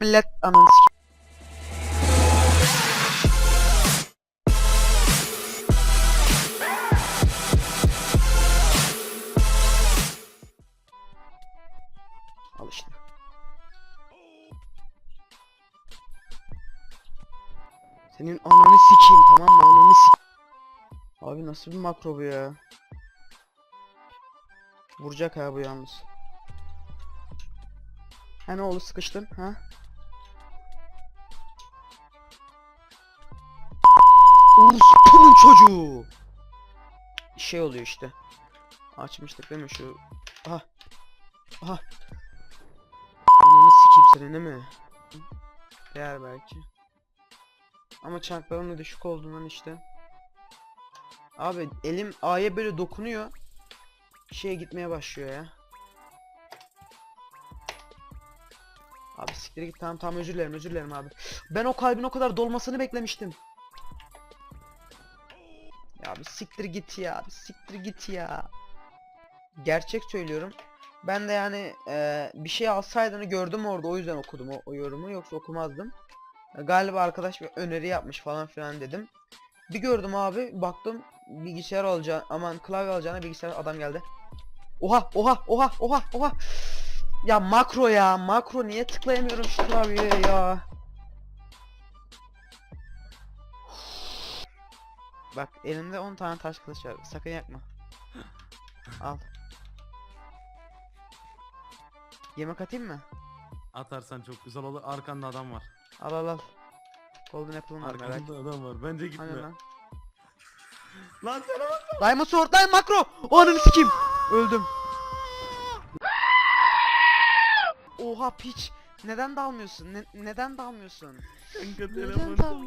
Millet ananı s- Al işte. Senin ananı sikeyim tamam mı? Ananı sik. Abi nasıl bir makro bu ya? Vuracak ha bu yalnız. Ha ne oldu sıkıştın ha? Orospu'nun çocuğu. Şey oluyor işte. Açmıştık değil mi şu? Aha. Aha. Ananı sikeyim seni değil mi? Değer belki. Ama çankların da düşük olduğundan işte. Abi elim A'ya böyle dokunuyor. Şeye gitmeye başlıyor ya. Abi siktir git tamam tamam özür dilerim özür dilerim abi. Ben o kalbin o kadar dolmasını beklemiştim. Ya siktir git ya bir siktir git ya. Gerçek söylüyorum. Ben de yani eee, bir şey alsaydığını gördüm orada o yüzden okudum o, o yorumu yoksa okumazdım. E, Galiba arkadaş bir öneri yapmış falan filan dedim. Bir gördüm abi baktım bilgisayar alacağım aman klavye alacağına bilgisayar adam geldi. Oha oha oha oha oha. Ya makro ya makro niye tıklayamıyorum şu klavyeye ya. Bak elimde 10 tane taş kılıç var sakın yakma. Al. Yemek atayım mı? Atarsan çok güzel olur. Arkanda adam var. Al al al. Golden Apple'ım var merak Arkanda adam var. Bence gitme. Hani lan. Lan sana bak. Diamond Sword, Diamond Makro! O ananı sikeyim! Öldüm. Oha piç. Neden dalmıyorsun? Ne- neden dalmıyorsun? Kanka Neden telefon. dalmıyorsun?